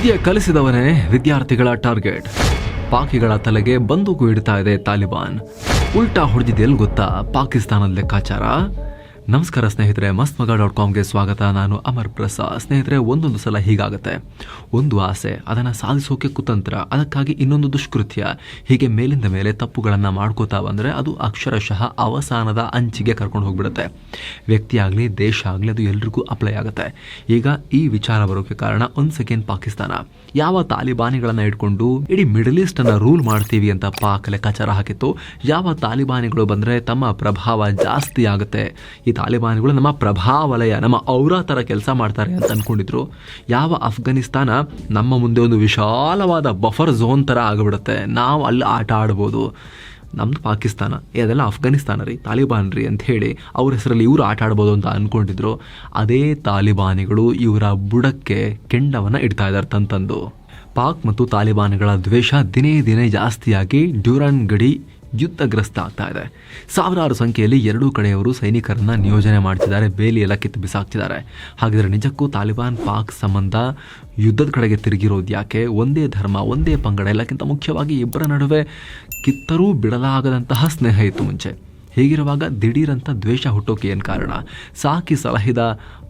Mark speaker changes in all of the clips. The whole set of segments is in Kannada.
Speaker 1: ವಿದ್ಯೆ ಕಲಿಸಿದವನೇ ವಿದ್ಯಾರ್ಥಿಗಳ ಟಾರ್ಗೆಟ್. ಪಾಕಿಗಳ ತಲೆಗೆ ಬಂದೂಕು ಇಡ್ತಾ ಇದೆ ತಾಲಿಬಾನ್. ಉಲ್ಟಾ ಹೊಡೆದಿದೆಯಲ್ಲಿ ಗೊತ್ತಾ? ಪಾಕಿಸ್ತಾನದ ಲೆಕ್ಕಾಚಾರ? ನಮಸ್ಕಾರ ಸ್ನೇಹಿತರೆ ಮಸ್ತ್ ಮಗ ಡಾಟ್ ಕಾಮ್ಗೆ ಸ್ವಾಗತ. ನಾನು ಅಮರ್ ಪ್ರಸಾದ್. ಸ್ನೇಹಿತರೆ, ಒಂದೊಂದು ಸಲ ಹೀಗಾಗುತ್ತೆ. ಒಂದು ಆಸೆ, ಅದನ್ನು ಸಾಧಿಸೋಕೆ ಕುತಂತ್ರ, ಅದಕ್ಕಾಗಿ ಇನ್ನೊಂದು ದುಷ್ಕೃತ್ಯ. ಹೀಗೆ ಮೇಲಿಂದ ಮೇಲೆ ತಪ್ಪುಗಳನ್ನು ಮಾಡ್ಕೋತಾ ಬಂದರೆ ಅದು ಅಕ್ಷರಶಃ ಅವಸಾನದ ಅಂಚಿಗೆ ಕರ್ಕೊಂಡು ಹೋಗ್ಬಿಡುತ್ತೆ. ವ್ಯಕ್ತಿ ಆಗಲಿ, ದೇಶ ಆಗಲಿ, ಅದು ಎಲ್ರಿಗೂ ಅಪ್ಲೈ ಆಗುತ್ತೆ. ಈಗ ಈ ವಿಚಾರ ಬರೋಕೆ ಕಾರಣ ಒಂದು ಸೆಕೆಂಡ್ ಪಾಕಿಸ್ತಾನ. ಯಾವ ತಾಲಿಬಾನಿಗಳನ್ನು ಇಟ್ಕೊಂಡು ಇಡೀ ಮಿಡಲ್ ಈಸ್ಟ್ ಅನ್ನ ರೂಲ್ ಮಾಡ್ತೀವಿ ಅಂತ ಪಾಕ್ ಲೆಕ್ಕಾಚಾರ ಹಾಕಿತ್ತು. ಯಾವ ತಾಲಿಬಾನಿಗಳು ಬಂದ್ರೆ ತಮ್ಮ ಪ್ರಭಾವ ಜಾಸ್ತಿ ಆಗುತ್ತೆ. ಈ ತಾಲಿಬಾನಿಗಳು ನಮ್ಮ ಪ್ರಭಾವಲಯ, ನಮ್ಮ ಅವರ ಥರ ಕೆಲಸ ಮಾಡ್ತಾರೆ ಅಂತ ಅಂದ್ಕೊಂಡಿದ್ರು ಯಾವ ಅಫ್ಘಾನಿಸ್ತಾನ ನಮ್ಮ ಮುಂದೆ ಒಂದು ವಿಶಾಲವಾದ ಬಫರ್ ಝೋನ್ ಥರ ಆಗಿಬಿಡುತ್ತೆ. ನಾವು ಅಲ್ಲಿ ಆಟ ಆಡ್ಬೋದು. ನಮ್ದು ಪಾಕಿಸ್ತಾನ. ಅದೆಲ್ಲ ಅಫ್ಘಾನಿಸ್ತಾನ ರೀ, ತಾಲಿಬಾನ್ ರೀ ಅಂತ ಹೇಳಿ ಅವ್ರ ಹೆಸರಲ್ಲಿ ಇವರು ಆಟ ಆಡ್ಬೋದು ಅಂತ ಅಂದ್ಕೊಂಡಿದ್ರು ಅದೇ ತಾಲಿಬಾನಿಗಳು ಇವರ ಬುಡಕ್ಕೆ ಕೆಂಡವನ್ನು ಇಡ್ತಾ ಇದ್ದಾರೆ ತಂತಂದು. ಪಾಕ್ ಮತ್ತು ತಾಲಿಬಾನ್ಗಳ ದ್ವೇಷ ದಿನೇ ದಿನೇ ಜಾಸ್ತಿಯಾಗಿ ಡ್ಯೂರಾನ್ ಗಡಿ ಯುದ್ಧಗ್ರಸ್ತ ಆಗ್ತಾ ಇದೆ. ಸಾವಿರಾರು ಸಂಖ್ಯೆಯಲ್ಲಿ ಎರಡೂ ಕಡೆಯವರು ಸೈನಿಕರನ್ನ ನಿಯೋಜನೆ ಮಾಡ್ತಿದ್ದಾರೆ ಬೇಲಿ ಎಲ್ಲ ಕಿತ್ತು ಬಿಸಾಕ್ತಿದ್ದಾರೆ. ಹಾಗಿದ್ರೆ ನಿಜಕ್ಕೂ ತಾಲಿಬಾನ್ ಪಾಕ್ ಸಂಬಂಧ ಯುದ್ಧದ ಕಡೆಗೆ ತಿರುಗಿರೋದು ಯಾಕೆ? ಒಂದೇ ಧರ್ಮ, ಒಂದೇ ಪಂಗಡ, ಎಲ್ಲಕ್ಕಿಂತ ಮುಖ್ಯವಾಗಿ ಇಬ್ಬರ ನಡುವೆ ಕಿತ್ತರೂ ಬಿಡಲಾಗದಂತಹ ಸ್ನೇಹ ಇತ್ತು ಮುಂಚೆ. ಹೀಗಿರುವಾಗ ದಿಢೀರಂತ ದ್ವೇಷ ಹುಟ್ಟೋಕೆ ಏನು ಕಾರಣ? ಸಾಕಿ ಸಲಹಿದ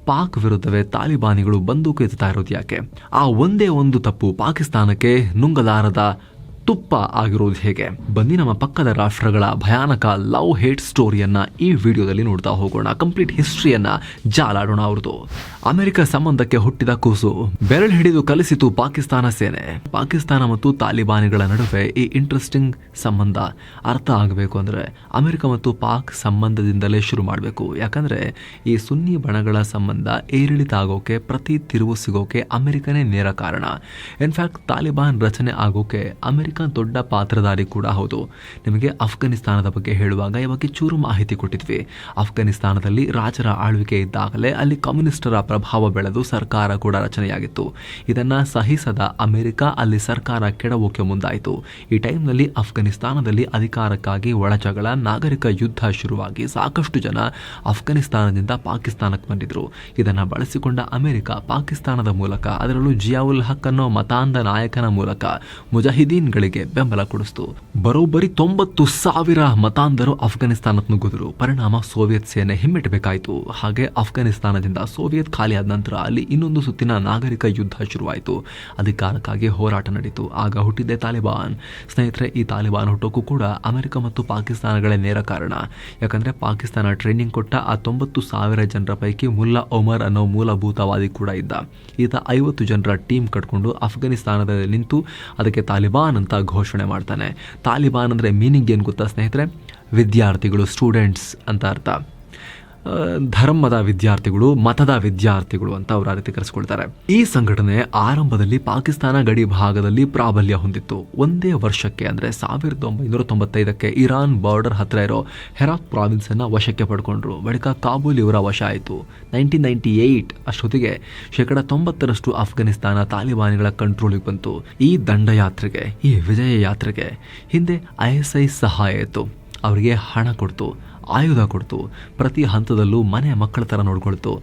Speaker 1: ಪಾಕ್ ವಿರುದ್ಧವೇ ತಾಲಿಬಾನಿಗಳು ಬಂದೂಕು ಎತ್ತುತ್ತಾ ಇರೋದು ಯಾಕೆ? ಆ ಒಂದೇ ಒಂದು ತಪ್ಪು ಪಾಕಿಸ್ತಾನಕ್ಕೆ ನುಂಗಲಾರದ ತುಪ್ಪ ಆಗಿರೋದು ಹೇಗೆ? ಬನ್ನಿ ನಮ್ಮ ಪಕ್ಕದ ರಾಷ್ಟ್ರಗಳ ಭಯಾನಕ ಲವ್ ಹೇಟ್ ಸ್ಟೋರಿಯನ್ನ ಈ ವಿಡಿಯೋದಲ್ಲಿ ನೋಡ್ತಾ ಹೋಗೋಣ. ಕಂಪ್ಲೀಟ್ ಹಿಸ್ಟ್ರಿಯನ್ನ ಜಾಲಾಡೋಣ ಅವ್ರದ್ದು ಅಮೆರಿಕ ಸಂಬಂಧಕ್ಕೆ ಹುಟ್ಟಿದ ಕೂಸು. ಬೆರಳು ಹಿಡಿದು ಕಲಿಸಿತು ಪಾಕಿಸ್ತಾನ ಸೇನೆ. ಪಾಕಿಸ್ತಾನ ಮತ್ತು ತಾಲಿಬಾನಿಗಳ ನಡುವೆ ಈ ಇಂಟ್ರೆಸ್ಟಿಂಗ್ ಸಂಬಂಧ ಅರ್ಥ ಆಗಬೇಕು ಅಂದ್ರೆ ಅಮೆರಿಕ ಮತ್ತು ಪಾಕ್ ಸಂಬಂಧದಿಂದಲೇ ಶುರು ಮಾಡಬೇಕು. ಯಾಕಂದ್ರೆ ಈ ಸುನ್ನಿ ಬಣಗಳ ಸಂಬಂಧ ಏರಿಳಿತ ಆಗೋಕೆ, ಪ್ರತಿ ತಿರುವು ಸಿಗೋಕೆ ಅಮೆರಿಕನೇ ನೇರ ಕಾರಣ. ಇನ್ಫ್ಯಾಕ್ಟ್ ತಾಲಿಬಾನ್ ರಚನೆ ಆಗೋಕೆ ಅಮೆರಿಕ ದೊಡ್ಡ ಪಾತ್ರಧಾರಿ ಕೂಡ ಹೌದು. ನಿಮಗೆ ಅಫ್ಘಾನಿಸ್ತಾನದ ಬಗ್ಗೆ ಹೇಳುವಾಗ ಈ ಬಗ್ಗೆ ಚೂರು ಮಾಹಿತಿ ಕೊಟ್ಟಿದ್ವಿ. ಅಫ್ಘಾನಿಸ್ತಾನದಲ್ಲಿ ರಾಜರ ಆಳ್ವಿಕೆ ಇದ್ದಾಗಲೇ ಅಲ್ಲಿ ಕಮ್ಯುನಿಸ್ಟರ ಪ್ರಭಾವ ಬೆಳೆದು ಸರ್ಕಾರ ಕೂಡ ರಚನೆಯಾಗಿತ್ತು. ಇದನ್ನು ಸಹಿಸದ ಅಮೆರಿಕ ಅಲ್ಲಿ ಸರ್ಕಾರ ಕೆಡವೋಕೆ ಮುಂದಾಯಿತು. ಈ ಟೈಮ್ನಲ್ಲಿ ಅಫ್ಘಾನಿಸ್ತಾನದಲ್ಲಿ ಅಧಿಕಾರಕ್ಕಾಗಿ ಒಳಜಗಳ ನಾಗರಿಕ ಯುದ್ಧ ಶುರುವಾಗಿ ಸಾಕಷ್ಟು ಜನ ಅಫ್ಘಾನಿಸ್ತಾನದಿಂದ ಪಾಕಿಸ್ತಾನಕ್ಕೆ ಬಂದಿದ್ರು. ಇದನ್ನು ಬಳಸಿಕೊಂಡ ಅಮೆರಿಕ ಪಾಕಿಸ್ತಾನದ ಮೂಲಕ ಅದರಲ್ಲೂ ಜಿಯಾವುಲ್ ಹಕ್ ಅನ್ನೋ ಮತಾಂಧ ನಾಯಕನ ಮೂಲಕ ಮುಜಾಹಿದೀನ್ಗಳಿಗೆ ಬೆಂಬಲ ಕೊಡಿಸ್ತು. ಬರೋಬ್ಬರಿ ತೊಂಬತ್ತು ಸಾವಿರ ಮತಾಂಧರು ಅಫ್ಘಾನಿಸ್ತಾನಕ್ಕೆ ನುಗ್ಗಿದ್ರು ಪರಿಣಾಮ ಸೋವಿಯತ್ ಸೇನೆ ಹಿಮ್ಮೆಟ್ಟಬೇಕಾಯಿತು. ಹಾಗೆ ಅಫ್ಘಾನಿಸ್ತಾನದಿಂದ ಸೋವಿಯತ್ ಖಾಲಿಯಾದ ನಂತರ ಅಲ್ಲಿ ಇನ್ನೊಂದು ಸುತ್ತಿನ ನಾಗರಿಕ ಯುದ್ಧ ಶುರುವಾಯಿತು. ಅಧಿಕಾರಕ್ಕಾಗಿ ಹೋರಾಟ ನಡೀತು. ಆಗ ಹುಟ್ಟಿದ್ದೆ ತಾಲಿಬಾನ್. ಸ್ನೇಹಿತರೆ, ಈ ತಾಲಿಬಾನ್ ಹುಟ್ಟೋಕ್ಕೂ ಕೂಡ ಅಮೆರಿಕ ಮತ್ತು ಪಾಕಿಸ್ತಾನಗಳೇ ನೇರ ಕಾರಣ. ಯಾಕಂದ್ರೆ ಪಾಕಿಸ್ತಾನ ಟ್ರೈನಿಂಗ್ ಕೊಟ್ಟ ಆ ತೊಂಬತ್ತು ಸಾವಿರ ಜನರ ಪೈಕಿ ಮುಲ್ಲಾ ಒಮರ್ ಅನ್ನೋ ಮೂಲಭೂತವಾದಿ ಕೂಡ ಇದ್ದ. ಈತ ಐವತ್ತು ಜನರ ಟೀಮ್ ಕಟ್ಕೊಂಡು ಅಫ್ಘಾನಿಸ್ತಾನದಲ್ಲಿ ನಿಂತು ಅದಕ್ಕೆ ತಾಲಿಬಾನ್ ಅಂತ ಘೋಷಣೆ ಮಾಡ್ತಾನೆ. ತಾಲಿಬಾನ್ ಅಂದರೆ ಮೀನಿಂಗ್ ಏನು ಗೊತ್ತಾ ಸ್ನೇಹಿತರೆ? ವಿದ್ಯಾರ್ಥಿಗಳು ಸ್ಟೂಡೆಂಟ್ಸ್ ಅಂತ ಅರ್ಥ. ಧರ್ಮದ ವಿದ್ಯಾರ್ಥಿಗಳು, ಮತದ ವಿದ್ಯಾರ್ಥಿಗಳು ಅಂತ ಅವರು ರೀತಿ ಕರೆಸ್ಕೊಳ್ತಾರೆ. ಈ ಸಂಘಟನೆ ಆರಂಭದಲ್ಲಿ ಪಾಕಿಸ್ತಾನ ಗಡಿ ಭಾಗದಲ್ಲಿ ಪ್ರಾಬಲ್ಯ ಹೊಂದಿತ್ತು. ಒಂದೇ ವರ್ಷಕ್ಕೆ ಅಂದರೆ ಸಾವಿರದ ಒಂಬೈನೂರ ತೊಂಬತ್ತೈದಕ್ಕೆ ಇರಾನ್ ಬಾರ್ಡರ್ ಹತ್ತಿರ ಇರೋ ಹೆರಾಕ್ ಪ್ರಾವಿನ್ಸನ್ನು ವಶಕ್ಕೆ ಪಡ್ಕೊಂಡ್ರು. ಬಳಿಕ ಕಾಬೂಲ್ ಇವರ ವಶ ಆಯಿತು. ನೈನ್ಟೀನ್ ನೈನ್ಟಿ ಏಯ್ಟ್ ಅಷ್ಟೊತ್ತಿಗೆ ಶೇಕಡ ತೊಂಬತ್ತರಷ್ಟು ಅಫ್ಘಾನಿಸ್ತಾನ ತಾಲಿಬಾನಿಗಳ ಕಂಟ್ರೋಲಿಗೆ ಬಂತು. ಈ ದಂಡಯಾತ್ರೆಗೆ, ಈ ವಿಜಯ ಯಾತ್ರೆಗೆ ಹಿಂದೆ ಐ ಎಸ್ ಐ ಸಹಾಯ ಇತ್ತು. ಅವರಿಗೆ ಹಣ ಕೊಡ್ತು. ಆಯುಧ ಕೊಡ್ತು. ಪ್ರತಿ ಹಂತದಲ್ಲೂ ಮನೆ ಮಕ್ಕಳ ಥರ ನೋಡ್ಕೊಳ್ತು.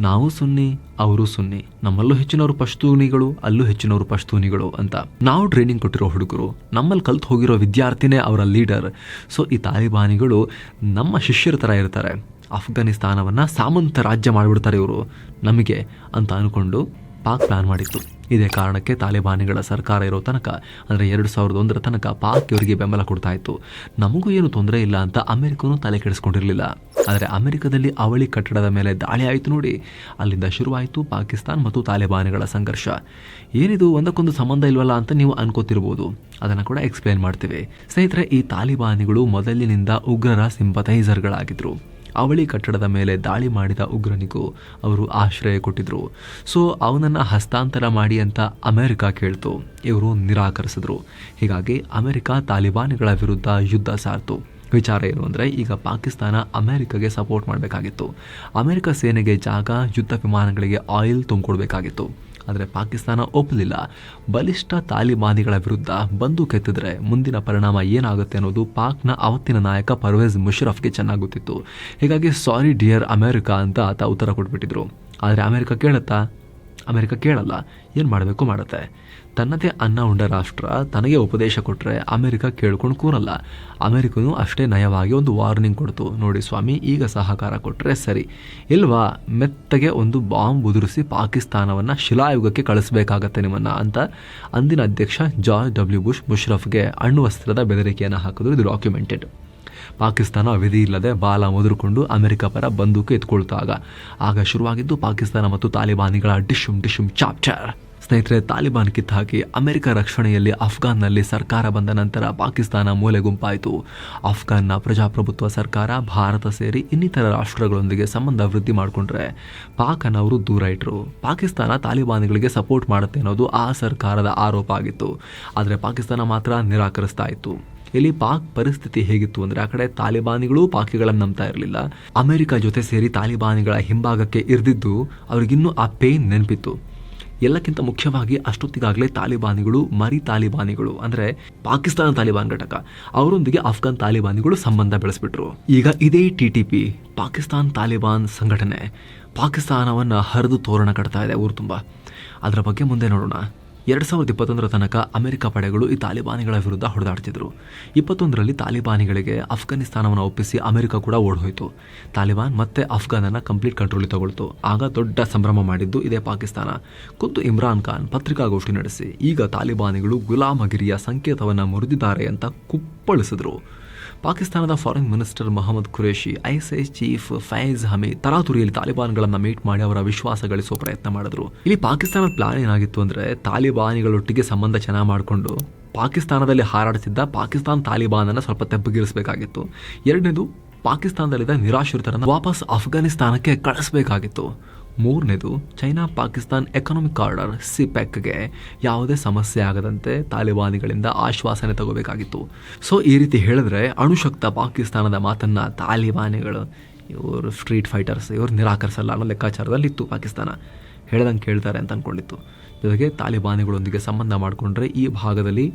Speaker 1: ನಾವು ಸುನ್ನಿ, ಅವರು ಸುನ್ನಿ. ನಮ್ಮಲ್ಲೂ ಹೆಚ್ಚಿನವರು ಪಶ್ತೂನಿಗಳು, ಅಲ್ಲೂ ಹೆಚ್ಚಿನವರು ಪಶ್ತೂನಿಗಳು ಅಂತ. ನಾವು ಟ್ರೈನಿಂಗ್ ಕೊಟ್ಟಿರೋ ಹುಡುಗರು ನಮ್ಮಲ್ಲಿ ಕಲ್ತು ಹೋಗಿರೋ ವಿದ್ಯಾರ್ಥಿನೇ ಅವರ ಲೀಡರ್ ಸೊ ಈ ತಾಲಿಬಾನಿಗಳು ನಮ್ಮ ಶಿಷ್ಯರ ಥರ ಇರ್ತಾರೆ. ಅಫ್ಘಾನಿಸ್ತಾನವನ್ನು ಸಾಮಂತ ರಾಜ್ಯ ಮಾಡಿಬಿಡ್ತಾರೆ ಇವರು. ನಮಗೆ ಅಂತ ಅಂದ್ಕೊಂಡು ಪಾಕ್ ಪ್ಲಾನ್ ಮಾಡಿತ್ತು. ಇದೇ ಕಾರಣಕ್ಕೆ ತಾಲಿಬಾನಿಗಳ ಸರ್ಕಾರ ಇರೋ ತನಕ, ಅಂದರೆ ಎರಡು ಸಾವಿರದ ಒಂದರ ತನಕ ಪಾಕ್ ಇವರಿಗೆ ಬೆಂಬಲ ಕೊಡ್ತಾ ಇತ್ತು. ನಮಗೂ ಏನು ತೊಂದರೆ ಇಲ್ಲ ಅಂತ ಅಮೆರಿಕನೂ ತಲೆ ಕೆಡಿಸ್ಕೊಂಡಿರಲಿಲ್ಲ. ಆದರೆ ಅಮೆರಿಕದಲ್ಲಿ ಅವಳಿ ಕಟ್ಟಡದ ಮೇಲೆ ದಾಳಿ ಆಯಿತು ನೋಡಿ. ಅಲ್ಲಿಂದ ಶುರುವಾಯಿತು ಪಾಕಿಸ್ತಾನ್ ಮತ್ತು ತಾಲಿಬಾನಿಗಳ ಸಂಘರ್ಷ. ಏನಿದು ಒಂದಕ್ಕೊಂದು ಸಂಬಂಧ ಇಲ್ವಲ್ಲ ಅಂತ ನೀವು ಅನ್ಕೋತಿರ್ಬೋದು. ಅದನ್ನು ಕೂಡ ಎಕ್ಸ್ಪ್ಲೇನ್ ಮಾಡ್ತೀವಿ. ಸ್ನೇಹಿತರೆ, ಈ ತಾಲಿಬಾನಿಗಳು ಮೊದಲಿನಿಂದ ಉಗ್ರರ ಸಿಂಪಥೈಸರ್ಗಳಾಗಿದ್ದರು ಅವಳಿ ಕಟ್ಟಡದ ಮೇಲೆ ದಾಳಿ ಮಾಡಿದ ಉಗ್ರನಿಗೂ ಅವರು ಆಶ್ರಯ ಕೊಟ್ಟಿದ್ರು. ಸೊ, ಅವನನ್ನು ಹಸ್ತಾಂತರ ಮಾಡಿ ಅಂತ ಅಮೆರಿಕ ಕೇಳ್ತು. ಇವರು ನಿರಾಕರಿಸಿದ್ರು. ಹೀಗಾಗಿ ಅಮೆರಿಕ ತಾಲಿಬಾನಿಗಳ ವಿರುದ್ಧ ಯುದ್ಧ ಸಾರ್ತು. ವಿಚಾರ ಏನು ಅಂದರೆ, ಈಗ ಪಾಕಿಸ್ತಾನ ಅಮೆರಿಕಗೆ ಸಪೋರ್ಟ್ ಮಾಡಬೇಕಾಗಿತ್ತು. ಅಮೆರಿಕ ಸೇನೆಗೆ ಜಾಗ, ಯುದ್ಧ ವಿಮಾನಗಳಿಗೆ ಆಯಿಲ್ ತುಂಬಿಕೊಡ್ಬೇಕಾಗಿತ್ತು. ಆದರೆ ಪಾಕಿಸ್ತಾನ ಒಪ್ಪಲಿಲ್ಲ. ಬಲಿಷ್ಠ ತಾಲಿಬಾನಿಗಳ ವಿರುದ್ಧ ಬಂದೂಕೆತ್ತಿದ್ರೆ ಮುಂದಿನ ಪರಿಣಾಮ ಏನಾಗುತ್ತೆ ಅನ್ನೋದು ಪಾಕ್ನ ಅವತ್ತಿನ ನಾಯಕ ಪರ್ವೇಜ್ ಮುಷರಫ್ಗೆ ಚೆನ್ನಾಗುತ್ತಿತ್ತು ಹೀಗಾಗಿ ಸಾರಿ ಡಿಯರ್ ಅಮೆರಿಕಾ ಅಂತ ಆತ ಉತ್ತರ ಕೊಟ್ಬಿಟ್ಟಿದ್ರು. ಆದರೆ ಅಮೆರಿಕ ಕೇಳುತ್ತಾ? ಅಮೆರಿಕ ಕೇಳಲ್ಲ. ಏನು ಮಾಡಬೇಕು ಮಾಡುತ್ತೆ? ತನ್ನದೇ ಅನ್ನ ಉಂಡ ರಾಷ್ಟ್ರ, ತನಗೆ ಉಪದೇಶ ಕೊಟ್ಟರೆ ಅಮೆರಿಕ ಕೇಳ್ಕೊಂಡು ಕೂರಲ್ಲ. ಅಮೆರಿಕನು ಅಷ್ಟೇ ನಯವಾಗಿ ಒಂದು ವಾರ್ನಿಂಗ್ ಕೊಡ್ತು. ನೋಡಿ ಸ್ವಾಮಿ, ಈಗ ಸಹಕಾರ ಕೊಟ್ಟರೆ ಸರಿ. ಇಲ್ವಾ? ಮೆತ್ತಗೆ ಒಂದು ಬಾಂಬ್ ಉದುರಿಸಿ ಪಾಕಿಸ್ತಾನವನ್ನು ಶಿಲಾಯುಗಕ್ಕೆ ಕಳಿಸ್ಬೇಕಾಗತ್ತೆ ನಿಮ್ಮನ್ನು ಅಂತ ಅಂದಿನ ಅಧ್ಯಕ್ಷ ಜಾರ್ಜ್ ಡಬ್ಲ್ಯೂ ಬುಷ್ ಮುಷ್ರಫ್ಗೆ ಅಣ್ವಸ್ತ್ರದ ಬೆದರಿಕೆಯನ್ನು ಹಾಕಿದ್ರು ಇದು ಡಾಕ್ಯುಮೆಂಟೆಡ್ ಪಾಕಿಸ್ತಾನ ವಿಧಿ ಇಲ್ಲದೆ ಬಾಲ ಮುದುರಿಕೊಂಡು ಅಮೆರಿಕ ಪರ ಬಂದೂಕು ಎತ್ಕೊಳ್ತಾಗ ಆಗ. ಶುರುವಾಗಿದ್ದು ಪಾಕಿಸ್ತಾನ ಮತ್ತು ತಾಲಿಬಾನಿಗಳ ಡಿಶುಮ್ ಡಿಶುಮ್ ಚಾಪ್ಟರ್. ಸ್ನೇಹಿತರೆ, ತಾಲಿಬಾನ್ ಕಿತ್ತಾಕಿ ಅಮೆರಿಕ ರಕ್ಷಣೆಯಲ್ಲಿ ಅಫ್ಘಾನ್ನಲ್ಲಿ ಸರ್ಕಾರ ಬಂದ ನಂತರ ಪಾಕಿಸ್ತಾನ ಮೂಲೆ ಗುಂಪಾಯಿತು. ಅಫ್ಘಾನ್ನ ಪ್ರಜಾಪ್ರಭುತ್ವ ಸರ್ಕಾರ, ಭಾರತ ಸೇರಿ ಇನ್ನಿತರ ರಾಷ್ಟ್ರಗಳೊಂದಿಗೆ ಸಂಬಂಧ ವೃದ್ಧಿ ಮಾಡಿಕೊಂಡ್ರೆ ಪಾಕ್ ಅವರು ದೂರ ಇಟ್ಟರು ಪಾಕಿಸ್ತಾನ ತಾಲಿಬಾನಿಗಳಿಗೆ ಸಪೋರ್ಟ್ ಮಾಡುತ್ತೆ ಅನ್ನೋದು ಆ ಸರ್ಕಾರದ ಆರೋಪ ಆಗಿತ್ತು. ಆದರೆ ಪಾಕಿಸ್ತಾನ ಮಾತ್ರ ನಿರಾಕರಿಸ್ತಾ ಇತ್ತು. ಇಲ್ಲಿ ಪಾಕ್ ಪರಿಸ್ಥಿತಿ ಹೇಗಿತ್ತು ಅಂದ್ರೆ ಆ ಕಡೆ ತಾಲಿಬಾನಿಗಳು ಪಾಕಿಗಳನ್ನು ನಂಬ್ತಾ ಇರಲಿಲ್ಲ. ಅಮೆರಿಕ ಜೊತೆ ಸೇರಿ ತಾಲಿಬಾನಿಗಳ ಹಿಂಭಾಗಕ್ಕೆ ಇರ್ದಿದ್ದು ಅವ್ರಿಗಿನ್ನೂ ಆ ಪೇನ್ ನೆನಪಿತ್ತು. ಎಲ್ಲಕ್ಕಿಂತ ಮುಖ್ಯವಾಗಿ ಅಷ್ಟೊತ್ತಿಗಾಗಲೇ ತಾಲಿಬಾನಿಗಳು, ಮರಿ ತಾಲಿಬಾನಿಗಳು, ಅಂದ್ರೆ ಪಾಕಿಸ್ತಾನ ತಾಲಿಬಾನ್ ಘಟಕ, ಅವರೊಂದಿಗೆ ಅಫ್ಘಾನ್ ತಾಲಿಬಾನಿಗಳು ಸಂಬಂಧ ಬೆಳೆಸ್ಬಿಟ್ರು. ಈಗ ಇದೇ ಟಿ ಟಿ ಪಾಕಿಸ್ತಾನ್ ತಾಲಿಬಾನ್ ಸಂಘಟನೆ ಪಾಕಿಸ್ತಾನವನ್ನು ಹರಿದು ತೋರಣ ಕಟ್ತಾ ಇದೆ ಊರು ತುಂಬ. ಅದರ ಬಗ್ಗೆ ಮುಂದೆ ನೋಡೋಣ. ಎರಡು ಸಾವಿರದ ಇಪ್ಪತ್ತೊಂದರ ತನಕ ಅಮೆರಿಕ ಪಡೆಗಳು ಈ ತಾಲಿಬಾನಿಗಳ ವಿರುದ್ಧ ಹೊಡೆದಾಡ್ತಿದ್ರು. ಇಪ್ಪತ್ತೊಂದರಲ್ಲಿ ತಾಲಿಬಾನಿಗಳಿಗೆ ಅಫ್ಘಾನಿಸ್ತಾನವನ್ನು ಒಪ್ಪಿಸಿ ಅಮೆರಿಕ ಕೂಡ ಓಡಿಹೋಯಿತು. ತಾಲಿಬಾನ್ ಮತ್ತೆ ಅಫ್ಘಾನನ್ನು ಕಂಪ್ಲೀಟ್ ಕಂಟ್ರೋಲ್ ತಗೊಳ್ತು. ಆಗ ದೊಡ್ಡ ಸಂಭ್ರಮ ಮಾಡಿದ್ದು ಇದೇ ಪಾಕಿಸ್ತಾನ. ಖುದ್ದು ಇಮ್ರಾನ್ ಖಾನ್ ಪತ್ರಿಕಾಗೋಷ್ಠಿ ನಡೆಸಿ, ಈಗ ತಾಲಿಬಾನಿಗಳು ಗುಲಾಮಗಿರಿಯ ಸಂಕೇತವನ್ನು ಮುರಿದಿದ್ದಾರೆ ಅಂತ ಕುಪ್ಪಳಿಸಿದ್ರು. ಪಾಕಿಸ್ತಾನದ foreign minister Mohammad Qureshi ISI chief Faiz Hameed ತರಾತುರಿಯಲ್ಲಿ ತಾಲಿಬಾನ್ಗಳನ್ನು ಮೀಟ್ ಮಾಡಿ ಅವರ ವಿಶ್ವಾಸ ಗಳಿಸುವ ಪ್ರಯತ್ನ ಮಾಡಿದ್ರು. ಇಲ್ಲಿ ಪಾಕಿಸ್ತಾನದ ಪ್ಲಾನ್ ಏನಾಗಿತ್ತು ಅಂದ್ರೆ ತಾಲಿಬಾನಿಗಳೊಟ್ಟಿಗೆ ಸಂಬಂಧ ಚೆನ್ನಾಗಿ ಮಾಡಿಕೊಂಡು ಪಾಕಿಸ್ತಾನದಲ್ಲಿ ಹಾರಾಡುತ್ತಿದ್ದ ಪಾಕಿಸ್ತಾನ ತಾಲಿಬಾನನ್ನು ಸ್ವಲ್ಪ ತೆಪ್ಪಗಿರಿಸಬೇಕಾಗಿತ್ತು. ಎರಡನೇದು ಪಾಕಿಸ್ತಾನದಲ್ಲಿದ್ದ ನಿರಾಶ್ರಿತರನ್ನು ವಾಪಸ್ ಅಫ್ಘಾನಿಸ್ತಾನಕ್ಕೆ ಕಳಿಸಬೇಕಾಗಿತ್ತು. ಮೂರನೇದು, ಚೈನಾ ಪಾಕಿಸ್ತಾನ್ ಎಕನಾಮಿಕ್ ಕಾರ್ಡರ್ ಸಿಪೆಕ್ಗೆ ಯಾವುದೇ ಸಮಸ್ಯೆ ಆಗದಂತೆ ತಾಲಿಬಾನಿಗಳಿಂದ ಆಶ್ವಾಸನೆ ತಗೋಬೇಕಾಗಿತ್ತು. ಸೊ ಈ ರೀತಿ ಹೇಳಿದ್ರೆ ಅಣುಶಕ್ತ ಪಾಕಿಸ್ತಾನದ ಮಾತನ್ನು ತಾಲಿಬಾನಿಗಳು, ಇವರು ಸ್ಟ್ರೀಟ್ ಫೈಟರ್ಸ್ ಇವರು ನಿರಾಕರಿಸಲ್ಲ ಅನ್ನೋ ಲೆಕ್ಕಾಚಾರದಲ್ಲಿತ್ತು ಪಾಕಿಸ್ತಾನ. ಹೇಳ್ದಂಗೆ ಕೇಳ್ತಾರೆ ಅಂತ ಅಂದ್ಕೊಂಡಿತ್ತು ಜೊತೆಗೆ ತಾಲಿಬಾನಿಗಳೊಂದಿಗೆ ಸಂಬಂಧ ಮಾಡಿಕೊಂಡ್ರೆ ಈ ಭಾಗದಲ್ಲಿ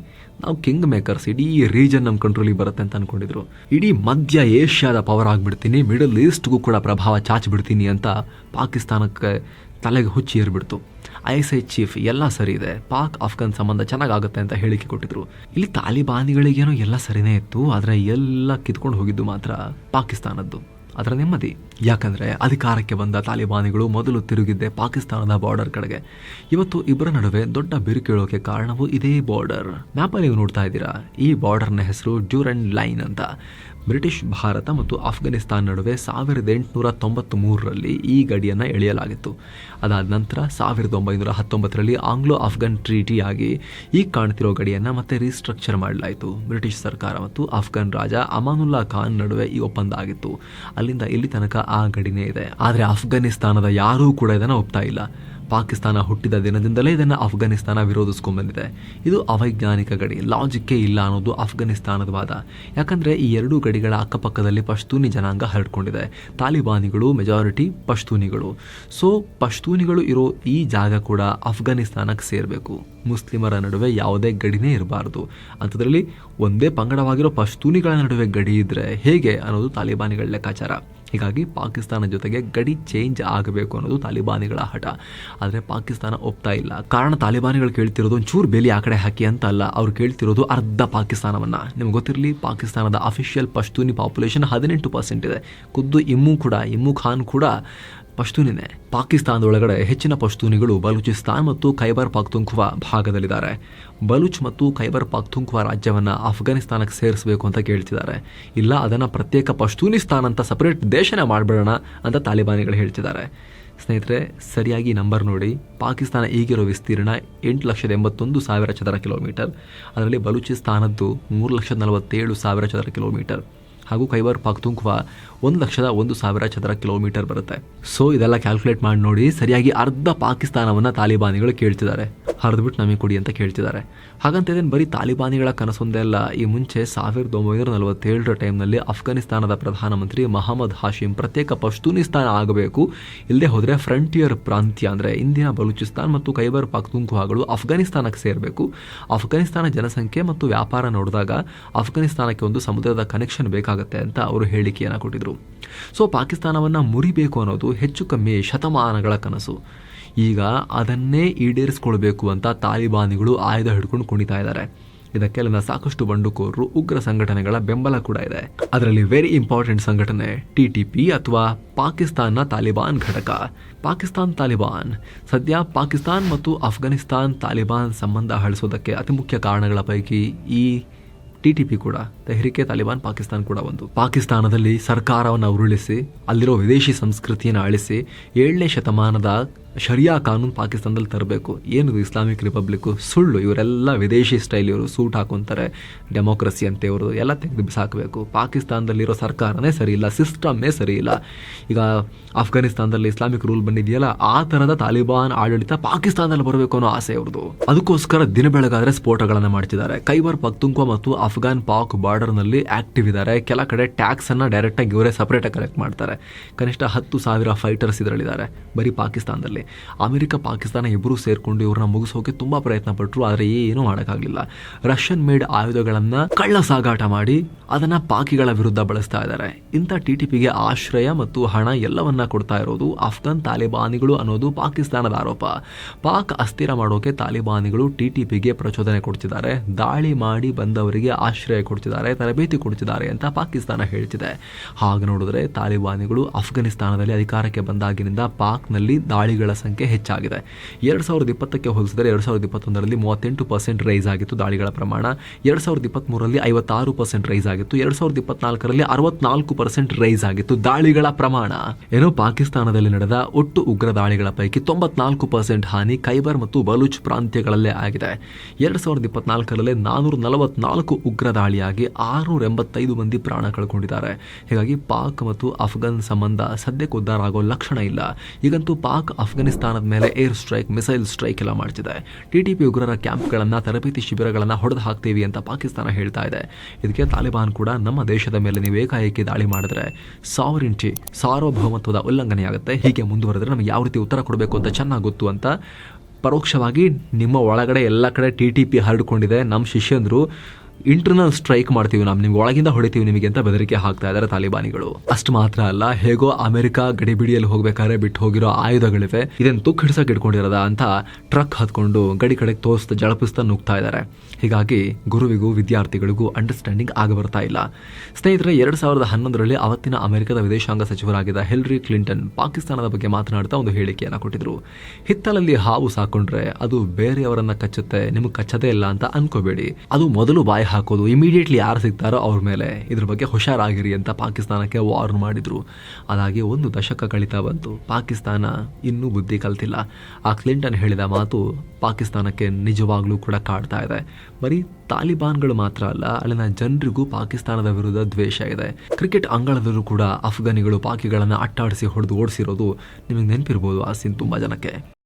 Speaker 1: ನಾವು ಕಿಂಗ್ ಮೇಕರ್ಸ್, ಇಡೀ ರೀಜನ್ ನಮ್ಮ ಕಂಟ್ರೋಲಿಗೆ ಬರುತ್ತೆ ಅಂತ ಅಂದ್ಕೊಂಡಿದ್ರು ಇಡೀ ಮಧ್ಯ ಏಷ್ಯಾದ ಪವರ್ ಆಗಿಬಿಡ್ತೀನಿ ಮಿಡಲ್ ಈಸ್ಟ್ಗೂ ಕೂಡ ಪ್ರಭಾವ ಚಾಚಿಬಿಡ್ತೀನಿ ಅಂತ ಪಾಕಿಸ್ತಾನಕ್ಕೆ ತಲೆಗೆ ಹುಚ್ಚಿ ಏರ್ಬಿಡ್ತು. ಐ ಎಸ್ ಐ ಚೀಫ್ ಎಲ್ಲ ಸರಿ ಇದೆ, ಪಾಕ್, ಆಫ್ಘಾನ್ ಸಂಬಂಧ ಚೆನ್ನಾಗಾಗುತ್ತೆ ಅಂತ ಹೇಳಿಕೆ ಕೊಟ್ಟಿದ್ರು. ಇಲ್ಲಿ ತಾಲಿಬಾನಿಗಳಿಗೇನೋ ಎಲ್ಲ ಸರಿನೇ ಇತ್ತು, ಆದರೆ ಎಲ್ಲ ಕಿತ್ಕೊಂಡು ಹೋಗಿದ್ದು ಮಾತ್ರ ಪಾಕಿಸ್ತಾನದ್ದು. ಅದರ ನೆಮ್ಮದಿ. ಯಾಕಂದರೆ ಅಧಿಕಾರಕ್ಕೆ ಬಂದ ತಾಲಿಬಾನಿಗಳು ಮೊದಲು ತಿರುಗಿದ್ದೆ ಪಾಕಿಸ್ತಾನದ ಬಾರ್ಡರ್ ಕಡೆಗೆ. ಇವತ್ತು ಇಬ್ಬರ ನಡುವೆ ದೊಡ್ಡ ಬಿರುಕೇಳೋಕೆ ಕಾರಣವು ಇದೇ ಬಾರ್ಡರ್ ಮ್ಯಾಪಲ್ಲಿ ನೀವು ನೋಡ್ತಾ ಇದ್ದೀರಾ? ಈ ಬಾರ್ಡರ್ನ ಹೆಸರು ಡ್ಯೂರೆಂಡ್ ಲೈನ್ ಅಂತ. ಬ್ರಿಟಿಷ್, ಭಾರತ ಮತ್ತು ಆಫ್ಘಾನಿಸ್ತಾನ್ ನಡುವೆ ಸಾವಿರದ ಎಂಟುನೂರ ತೊಂಬತ್ತ್ ಮೂರರಲ್ಲಿ ಈ ಗಡಿಯನ್ನು ಎಳೆಯಲಾಗಿತ್ತು. ಅದಾದ ನಂತರ ಸಾವಿರದ ಒಂಬೈನೂರ ಹತ್ತೊಂಬತ್ತರಲ್ಲಿ ಆಂಗ್ಲೋ ಅಫ್ಘಾನ್ ಟ್ರೀಟಿಯಾಗಿ ಈ ಕಾಣ್ತಿರೋ ಗಡಿಯನ್ನು ಮತ್ತೆ ರೀಸ್ಟ್ರಕ್ಚರ್ ಮಾಡಲಾಯಿತು. ಬ್ರಿಟಿಷ್ ಸರ್ಕಾರ ಮತ್ತು ಅಫ್ಘಾನ್ ರಾಜ ಅಮಾನುಲ್ಲಾ ಖಾನ್ ನಡುವೆ ಈ ಒಪ್ಪಂದ ಆಗಿತ್ತು. ಅಲ್ಲಿಂದ ಇಲ್ಲಿ ತನಕ ಆ ಗಡಿನೇ ಇದೆ. ಆದರೆ ಅಫ್ಘಾನಿಸ್ತಾನದ ಯಾರೂ ಕೂಡ ಇದನ್ನು ಒಪ್ತಾ ಇಲ್ಲ. ಪಾಕಿಸ್ತಾನ ಹುಟ್ಟಿದ ದಿನದಿಂದಲೇ ಇದನ್ನು ಅಫ್ಘಾನಿಸ್ತಾನ ವಿರೋಧಿಸ್ಕೊಂಡ್ಬಂದಿದೆ. ಇದು ಅವೈಜ್ಞಾನಿಕ ಗಡಿ. ಲಾಜಿಕ್ಕೇ ಇಲ್ಲ ಅನ್ನೋದು ಅಫ್ಘಾನಿಸ್ತಾನದ ವಾದ. ಯಾಕಂದರೆ ಈ ಎರಡೂ ಗಡಿಗಳ ಅಕ್ಕಪಕ್ಕದಲ್ಲಿ ಪಶ್ತೂನಿ ಜನಾಂಗ ಹರಡ್ಕೊಂಡಿದೆ. ತಾಲಿಬಾನಿಗಳು ಮೆಜಾರಿಟಿ ಪಶ್ತೂನಿಗಳು. ಸೊ ಪಶ್ತೂನಿಗಳು ಇರೋ ಈ ಜಾಗ ಕೂಡ ಅಫ್ಘಾನಿಸ್ತಾನಕ್ಕೆ ಸೇರಬೇಕು. ಮುಸ್ಲಿಮರ ನಡುವೆ ಯಾವುದೇ ಗಡಿನೇ ಇರಬಾರ್ದು. ಅಂಥದ್ರಲ್ಲಿ ಒಂದೇ ಪಂಗಡವಾಗಿರೋ ಪಶ್ತೂನಿಗಳ ನಡುವೆ ಗಡಿ ಇದ್ದರೆ ಹೇಗೆ ಅನ್ನೋದು ತಾಲಿಬಾನಿಗಳ ಲೆಕ್ಕಾಚಾರ. ಹೀಗಾಗಿ ಪಾಕಿಸ್ತಾನ ಜೊತೆಗೆ ಗಡಿ ಚೇಂಜ್ ಆಗಬೇಕು ಅನ್ನೋದು ತಾಲಿಬಾನಿಗಳ ಹಠ. ಆದರೆ ಪಾಕಿಸ್ತಾನ ಒಪ್ತಾ ಇಲ್ಲ. ಕಾರಣ ತಾಲಿಬಾನಿಗಳು ಕೇಳ್ತಿರೋದು ಒಂಚೂರು ಬೇಲಿ ಆ ಕಡೆ ಹಾಕಿ ಅಂತ ಅಲ್ಲ. ಅವ್ರು ಕೇಳ್ತಿರೋದು ಅರ್ಧ ಪಾಕಿಸ್ತಾನವನ್ನು. ನಿಮ್ಗೆ ಗೊತ್ತಿರಲಿ, ಪಾಕಿಸ್ತಾನದ ಅಫಿಷಿಯಲ್ ಪಶ್ತೂನಿ ಪಾಪ್ಯುಲೇಷನ್ ಹದಿನೆಂಟು ಪರ್ಸೆಂಟ್ ಇದೆ. ಖುದ್ದು ಇಮ್ಮು ಕೂಡ, ಇಮ್ಮು ಖಾನ್ ಕೂಡ ಪಶ್ತೂನಿನೇ ಪಾಕಿಸ್ತಾನದ ಒಳಗಡೆ ಹೆಚ್ಚಿನ ಪಶ್ತೂನಿಗಳು ಬಲೂಚಿಸ್ತಾನ್ ಮತ್ತು ಖೈಬರ್ ಪಾಕ್ತುಂಖ್ವಾ ಭಾಗದಲ್ಲಿದ್ದಾರೆ. ಬಲೂಚ್ ಮತ್ತು ಖೈಬರ್ ಪಾಕ್ತುಂಖ್ವಾ ರಾಜ್ಯವನ್ನು ಅಫ್ಘಾನಿಸ್ತಾನಕ್ಕೆ ಸೇರಿಸಬೇಕು ಅಂತ ಕೇಳ್ತಿದ್ದಾರೆ. ಇಲ್ಲ, ಅದನ್ನು ಪ್ರತ್ಯೇಕ ಪಶ್ತೂನಿಸ್ತಾನ್ ಅಂತ ಸಪರೇಟ್ ದೇಶನೇ ಮಾಡಿಬಿಡೋಣ ಅಂತ ತಾಲಿಬಾನಿಗಳು ಹೇಳ್ತಿದ್ದಾರೆ. ಸ್ನೇಹಿತರೆ, ಸರಿಯಾಗಿ ನಂಬರ್ ನೋಡಿ. ಪಾಕಿಸ್ತಾನ ಈಗಿರೋ ವಿಸ್ತೀರ್ಣ ಎಂಟು ಲಕ್ಷದ ಎಂಬತ್ತೊಂದು ಸಾವಿರ ಚದರ ಕಿಲೋಮೀಟರ್. ಅದರಲ್ಲಿ ಬಲೂಚಿಸ್ತಾನದ್ದು ಮೂರು ಲಕ್ಷದ ನಲವತ್ತೇಳು ಸಾವಿರ ಚದರ ಕಿಲೋಮೀಟರ್. ಹಾಗೂ ಖೈಬರ್ ಪಾಕ್ತುಂಖ್ವಾ ಒಂದು ಲಕ್ಷದ ಒಂದು ಸಾವಿರ ಚದರ ಕಿಲೋಮೀಟರ್ ಬರುತ್ತೆ. ಸೊ ಇದೆಲ್ಲ ಕ್ಯಾಲ್ಕುಲೇಟ್ ಮಾಡಿ ನೋಡಿ, ಸರಿಯಾಗಿ ಅರ್ಧ ಪಾಕಿಸ್ತಾನವನ್ನು ತಾಲಿಬಾನಿಗಳು ಕೇಳ್ತಿದ್ದಾರೆ. ಹರಿದ್ಬಿಟ್ಟು ನಮಗೆ ಕೊಡಿ ಅಂತ ಕೇಳ್ತಿದ್ದಾರೆ. ಹಾಗಂತ ಇದೇನು ಬರೀ ತಾಲಿಬಾನಿಗಳ ಕನಸೊಂದೇ ಅಲ್ಲ, ಈ ಮುಂಚೆ ಸಾವಿರದ ಒಂಬೈನೂರ ನಲವತ್ತೇಳರ ಟೈಮ್ನಲ್ಲಿ ಅಫ್ಘಾನಿಸ್ತಾನದ ಪ್ರಧಾನಮಂತ್ರಿ ಮಹಮ್ಮದ್ ಹಾಶಿಮ್ ಪ್ರತ್ಯೇಕ ಪಶ್ತೂನಿಸ್ತಾನ ಆಗಬೇಕು ಇಲ್ಲದೆ ಹೋದರೆ ಫ್ರಂಟಿಯರ್ ಪ್ರಾಂತ್ಯ ಅಂದರೆ ಇಂದಿನ ಬಲೂಚಿಸ್ತಾನ್ ಮತ್ತು ಖೈಬರ್ ಪಾಕ್ತುಂಖ್ವಾಗಳು ಅಫ್ಘಾನಿಸ್ತಾನಕ್ಕೆ ಸೇರಬೇಕು. ಅಫ್ಘಾನಿಸ್ತಾನ ಜನಸಂಖ್ಯೆ ಮತ್ತು ವ್ಯಾಪಾರ ನೋಡಿದಾಗ ಅಫ್ಘಾನಿಸ್ತಾನಕ್ಕೆ ಒಂದು ಸಮುದ್ರದ ಕನೆಕ್ಷನ್ ಬೇಕಾಗುತ್ತೆ ಅಂತ ಅವರು ಹೇಳಿಕೆಯನ್ನು ಕೊಟ್ಟಿದ್ರು. ಸೊ, ಪಾಕಿಸ್ತಾನವನ್ನು ಮುರಿಬೇಕು ಅನ್ನೋದು ಹೆಚ್ಚು ಕಮ್ಮಿ ಶತಮಾನಗಳ ಕನಸು. ಈಗ ಅದನ್ನೇ ಈಡೇರಿಸ್ಕೊಳ್ಬೇಕು ಅಂತ ತಾಲಿಬಾನಿಗಳು ಆಯುಧ ಹಿಡ್ಕೊಂಡು ಕುಣಿತಾ ಇದ್ದಾರೆ. ಇದಕ್ಕೆಲ್ಲ ಸಾಕಷ್ಟು ಬಂಡುಕೋರರು ಉಗ್ರ ಸಂಘಟನೆಗಳ ಬೆಂಬಲ ಕೂಡ ಇದೆ. ಅದರಲ್ಲಿ ವೆರಿ ಇಂಪಾರ್ಟೆಂಟ್ ಸಂಘಟನೆ ಟಿ ಟಿ ಪಿ ಅಥವಾ ಪಾಕಿಸ್ತಾನ್ನ ತಾಲಿಬಾನ್ ಘಟಕ. ಪಾಕಿಸ್ತಾನ್ ತಾಲಿಬಾನ್. ಸದ್ಯ ಪಾಕಿಸ್ತಾನ್ ಮತ್ತು ಅಫ್ಘಾನಿಸ್ತಾನ್ ತಾಲಿಬಾನ್ ಸಂಬಂಧ ಹಳಿಸೋದಕ್ಕೆ ಅತಿ ಮುಖ್ಯ ಕಾರಣಗಳ ಪೈಕಿ ಈ ಟಿ ಟಿ ಪಿ ಕೂಡ. ತೆಹರಿಕೆ ತಾಲಿಬಾನ್ ಪಾಕಿಸ್ತಾನ್ ಕೂಡ ಒಂದು ಪಾಕಿಸ್ತಾನದಲ್ಲಿ ಸರ್ಕಾರವನ್ನು ಉರುಳಿಸಿ, ಅಲ್ಲಿರೋ ವಿದೇಶಿ ಸಂಸ್ಕೃತಿಯನ್ನು ಅಳಿಸಿ ಏಳನೇ ಶತಮಾನದ ಶರಿಯಾ ಕಾನೂನು ಪಾಕಿಸ್ತಾನದಲ್ಲಿ ತರಬೇಕು. ಏನು ಇಸ್ಲಾಮಿಕ್ ರಿಪಬ್ಲಿಕ್ಕು? ಸುಳ್ಳು. ಇವರೆಲ್ಲ ವಿದೇಶಿ ಸ್ಟೈಲ್ ಇವರು ಸೂಟ್ ಹಾಕೊಂತಾರೆ. ಡೆಮೋಕ್ರಸಿ ಅಂತ ಇವರು ಎಲ್ಲ ತೆಗೆದು ಬಿಸಾಕಬೇಕು. ಪಾಕಿಸ್ತಾನದಲ್ಲಿರೋ ಸರ್ಕಾರನೇ ಸರಿ ಇಲ್ಲ ಸಿಸ್ಟಮ್ಮೇ ಸರಿ ಇಲ್ಲ. ಈಗ ಅಫ್ಘಾನಿಸ್ತಾನದಲ್ಲಿ ಇಸ್ಲಾಮಿಕ್ ರೂಲ್ ಬಂದಿದೆಯಲ್ಲ, ಆ ಥರದ ತಾಲಿಬಾನ್ ಆಡಳಿತ ಪಾಕಿಸ್ತಾನದಲ್ಲಿ ಬರಬೇಕು ಅನ್ನೋ ಆಸೆ ಅವ್ರದ್ದು ಅದಕ್ಕೋಸ್ಕರ ದಿನ ಬೆಳಗಾದರೆ ಸ್ಫೋಟಗಳನ್ನು ಮಾಡ್ತಿದ್ದಾರೆ. ಖೈಬರ್ ಪಕ್ತುಂಕೋ ಮತ್ತು ಅಫ್ಘಾನ್ ಪಾಕ್ ಬಾರ್ಡರ್ನಲ್ಲಿ ಆ್ಯಕ್ಟಿವ್ ಇದ್ದಾರೆ. ಕೆಲ ಕಡೆ ಟ್ಯಾಕ್ಸನ್ನು ಡೈರೆಕ್ಟಾಗಿ ಇವರೇ ಸಪ್ರೇಟಾಗಿ ಕಲೆಕ್ಟ್ ಮಾಡ್ತಾರೆ. ಕನಿಷ್ಠ ಹತ್ತು ಸಾವಿರ ಫೈಟರ್ಸ್ ಇದರಲ್ಲಿದ್ದಾರೆ ಬರೀ ಪಾಕಿಸ್ತಾನದಲ್ಲಿ. ಅಮೆರಿಕ, ಪಾಕಿಸ್ತಾನ ಇಬ್ಬರೂ ಸೇರಿಕೊಂಡು ಇವ್ರನ್ನ ಮುಗಿಸೋಕೆ ತುಂಬ ಪ್ರಯತ್ನ ಪಟ್ಟರು ಆದರೆ ಏನೂ ಮಾಡೋಕ್ಕಾಗಲಿಲ್ಲ. ರಷ್ಯನ್ ಮೇಡ್ ಆಯುಧಗಳನ್ನು ಕಳ್ಳ ಸಾಗಾಟ ಮಾಡಿ ಅದನ್ನು ಪಾಕಿಗಳ ವಿರುದ್ಧ ಬಳಸ್ತಾ ಇದ್ದಾರೆ. ಇಂಥ ಟಿ ಟಿ ಪಿಗೆ ಆಶ್ರಯ ಮತ್ತು ಹಣ ಎಲ್ಲವನ್ನ ಕೊಡ್ತಾ ಇರೋದು ಅಫ್ಘಾನ್ ತಾಲಿಬಾನಿಗಳು ಅನ್ನೋದು ಪಾಕಿಸ್ತಾನದ ಆರೋಪ. ಪಾಕ್ ಅಸ್ಥಿರ ಮಾಡೋಕೆ ತಾಲಿಬಾನಿಗಳು ಟಿ ಟಿ ಪಿಗೆ ಪ್ರಚೋದನೆ ಕೊಡ್ತಿದ್ದಾರೆ. ದಾಳಿ ಮಾಡಿ ಬಂದವರಿಗೆ ಆಶ್ರಯ ಕೊಡ್ತಿದ್ದಾರೆ. ತರಬೇತಿ ಕೊಡ್ತಿದ್ದಾರೆ ಅಂತ ಪಾಕಿಸ್ತಾನ ಹೇಳ್ತಿದೆ ಹಾಗೆ ನೋಡಿದ್ರೆ ತಾಲಿಬಾನಿಗಳು ಅಫ್ಘಾನಿಸ್ತಾನದಲ್ಲಿ ಅಧಿಕಾರಕ್ಕೆ ಬಂದಾಗಿನಿಂದ ಪಾಕ್ನಲ್ಲಿ ದಾಳಿಗಳ ಸಂಖ್ಯೆ ಹೆಚ್ಚಾಗಿದೆ. ಎರಡು ಸಾವಿರದ ಇಪ್ಪತ್ತಕ್ಕೆ ಹೋಲಿಸಿದರೆ ಎರಡು ಸಾವಿರದ ಇಪ್ಪತ್ತೊಂದರಲ್ಲಿ ಮೂವತ್ತೆಂಟು ಪರ್ಸೆಂಟ್ ರೈಸ್ ಆಗಿತ್ತು ದಾಳಿಗಳ ಪ್ರಮಾಣ. ಎರಡು ಸಾವಿರದ ಇಪ್ಪತ್ತ್ಮೂರರಲ್ಲಿ ಐವತ್ತಾರು ಪರ್ಸೆಂಟ್ ರೈಸ್ ಆಗಿತ್ತು. ಎರಡು ಸಾವಿರದ ಇಪ್ಪತ್ನಾಲ್ಕರಲ್ಲಿ ಅರವತ್ನಾಲ್ಕು ಪರ್ಸೆಂಟ್ ರೈಸ್ ಆಗಿತ್ತು ದಾಳಿಗಳ ಪ್ರಮಾಣ. ಏನೋ ಪಾಕಿಸ್ತಾನದಲ್ಲಿ ನಡೆದ ಒಟ್ಟು ಉಗ್ರ ದಾಳಿಗಳ ಪೈಕಿ ತೊಂಬತ್ನಾಲ್ಕು ಪರ್ಸೆಂಟ್ ಹಾನಿ ಖೈಬರ್ ಮತ್ತು ಬಲೂಚ್ ಪ್ರಾಂತ್ಯಗಳಲ್ಲೇ ಆಗಿದೆ. ಎರಡು ಸಾವಿರದ ಇಪ್ಪತ್ನಾಲ್ಕರಲ್ಲೇ ನಾನೂರ ನಲವತ್ನಾಲ್ಕು ಉಗ್ರ ದಾಳಿಯಾಗಿ ಆರುನೂರ ಎಂಬತ್ತೈದು ಮಂದಿ ಪ್ರಾಣ ಕಳ್ಕೊಂಡಿದ್ದಾರೆ. ಹೀಗಾಗಿ ಪಾಕ್ ಮತ್ತು ಅಫ್ಘಾನ್ ಸಂಬಂಧ ಸದ್ಯಕ್ಕೆ ಉದ್ಧಾರ ಆಗೋ ಲಕ್ಷಣ ಇಲ್ಲ. ಈಗಂತೂ ಪಾಕ್ ಅಫ್ಘಾನಿಸ್ತಾನದ ಮೇಲೆ ಏರ್ ಸ್ಟ್ರೈಕ್, ಮಿಸೈಲ್ ಸ್ಟ್ರೈಕ್ ಎಲ್ಲ ಮಾಡ್ತಿದೆ. ಟಿ ಟಿ ಪಿ ಉಗ್ರರ ಕ್ಯಾಂಪ್ಗಳನ್ನು, ತರಬೇತಿ ಶಿಬಿರಗಳನ್ನು ಹೊಡೆದು ಹಾಕ್ತೀವಿ ಅಂತ ಪಾಕಿಸ್ತಾನ ಹೇಳ್ತಾ ಇದೆ. ಇದಕ್ಕೆ ತಾಲಿಬಾನ್ ಕೂಡ ನಮ್ಮ ದೇಶದ ಮೇಲೆ ನೀವು ಏಕಾಏಕಿ ದಾಳಿ ಮಾಡಿದ್ರೆ ಸಾವರಿಂಟಿ ಸಾರ್ವಭೌಮತ್ವದ ಉಲ್ಲಂಘನೆಯಾಗುತ್ತೆ. ಹೀಗೆ ಮುಂದುವರೆದ್ರೆ ನಮಗೆ ಯಾವ ರೀತಿ ಉತ್ತರ ಕೊಡಬೇಕು ಅಂತ ಚೆನ್ನಾಗಿ ಗೊತ್ತು ಅಂತ ಪರೋಕ್ಷವಾಗಿ ನಿಮ್ಮ ಒಳಗಡೆ ಎಲ್ಲ ಕಡೆ ಟಿ ಟಿ ಪಿ ಹರಡಿಕೊಂಡಿದೆ. ನಮ್ಮ ಶಿಷ್ಯಂದ್ರು ಇಂಟರ್ನಲ್ ಸ್ಟ್ರೈಕ್ ಮಾಡ್ತೀವಿ ನಾವು, ನಿಮ್ಗೆ ಒಳಗಿಂದ ಹೊಡಿತೀವಿ ನಿಮಗೆ ಅಂತ ಬೆದರಿಕೆ ಹಾಕ್ತಾ ಇದ್ದಾರೆ ತಾಲಿಬಾನಿಗಳು. ಅಷ್ಟು ಮಾತ್ರ ಅಲ್ಲ, ಹೇಗೋ ಅಮೆರಿಕ ಗಡಿಬಿಡಿಯಲ್ಲಿ ಹೋಗ್ಬೇಕಾದ್ರೆ ಬಿಟ್ಟು ಹೋಗಿರೋ ಆಯುಧಗಳಿವೆ ಇದನ್ನು ತುಕ್ ಹಿಡ್ಸಕ್ ಇಟ್ಕೊಂಡಿರೋದ ಅಂತ ಟ್ರಕ್ ಹತ್ಕೊಂಡು ಗಡಿ ಕಡೆಗೆ ತೋರಿಸ್ತಾ ಜಳಪಿಸ್ತಾ ನುಗ್ತಾ ಇದ್ದಾರೆ. ಹೀಗಾಗಿ ಗುರುವಿಗೂ ವಿದ್ಯಾರ್ಥಿಗಳಿಗೂ ಅಂಡರ್ಸ್ಟ್ಯಾಂಡಿಂಗ್ ಆಗ ಬರ್ತಾ ಇಲ್ಲ. ಸ್ನೇಹಿತರೆ, ಎರಡು ಸಾವಿರದ ಹನ್ನೊಂದರಲ್ಲಿ ಅವತ್ತಿನ ಅಮೆರಿಕದ ವಿದೇಶಾಂಗ ಸಚಿವರಾಗಿದ್ದ ಹೆಲ್ರಿ ಕ್ಲಿಂಟನ್ ಪಾಕಿಸ್ತಾನದ ಬಗ್ಗೆ ಮಾತನಾಡ್ತಾ ಒಂದು ಹೇಳಿಕೆಯನ್ನು ಕೊಟ್ಟಿದ್ರು. ಹಿತ್ತಲಲ್ಲಿ ಹಾವು ಸಾಕೊಂಡ್ರೆ ಅದು ಬೇರೆಯವರನ್ನ ಕಚ್ಚುತ್ತೆ, ನಿಮಗೆ ಕಚ್ಚದೇ ಇಲ್ಲ ಅಂತ ಅನ್ಕೋಬೇಡಿ. ಅದು ಮೊದಲು ಬಾಯಿ ಹಾಕೋದು ಇಮಿಡಿಯೇಟ್ಲಿ ಯಾರು ಸಿಗ್ತಾರೋ ಅವ್ರ ಮೇಲೆ ಇದ್ರ ಬಗ್ಗೆ ಹುಷಾರಾಗಿರಿ ಅಂತ ಪಾಕಿಸ್ತಾನಕ್ಕೆ ವಾರ್ನ್ ಮಾಡಿದರು. ಅದಾಗಿ ಒಂದು ದಶಕ ಕಳೀತಾ ಬಂತು. ಪಾಕಿಸ್ತಾನ ಇನ್ನೂ ಬುದ್ಧಿ ಕಲ್ತಿಲ್ಲ. ಆ ಕ್ಲಿಂಟನ್ ಹೇಳಿದ ಮಾತು ಪಾಕಿಸ್ತಾನಕ್ಕೆ ನಿಜವಾಗ್ಲೂ ಕೂಡ ಕಾಡ್ತಾ ಇದೆ. ಬರೀ ತಾಲಿಬಾನ್ಗಳು ಮಾತ್ರ ಅಲ್ಲ, ಅಲ್ಲಿನ ಜನರಿಗೂ ಪಾಕಿಸ್ತಾನದ ವಿರುದ್ಧ ದ್ವೇಷ ಇದೆ. ಕ್ರಿಕೆಟ್ ಅಂಗಳದಲ್ಲೂ ಕೂಡ ಅಫ್ಘಾನಿಗಳು ಪಾಕಿಗಳನ್ನು ಅಟ್ಟಾಡಿಸಿ ಹೊಡೆದು ಓಡಿಸಿರೋದು ನಿಮಗೆ ನೆನಪಿರ್ಬೋದು, ಆ ಸೀನ್ ತುಂಬ ಜನಕ್ಕೆ.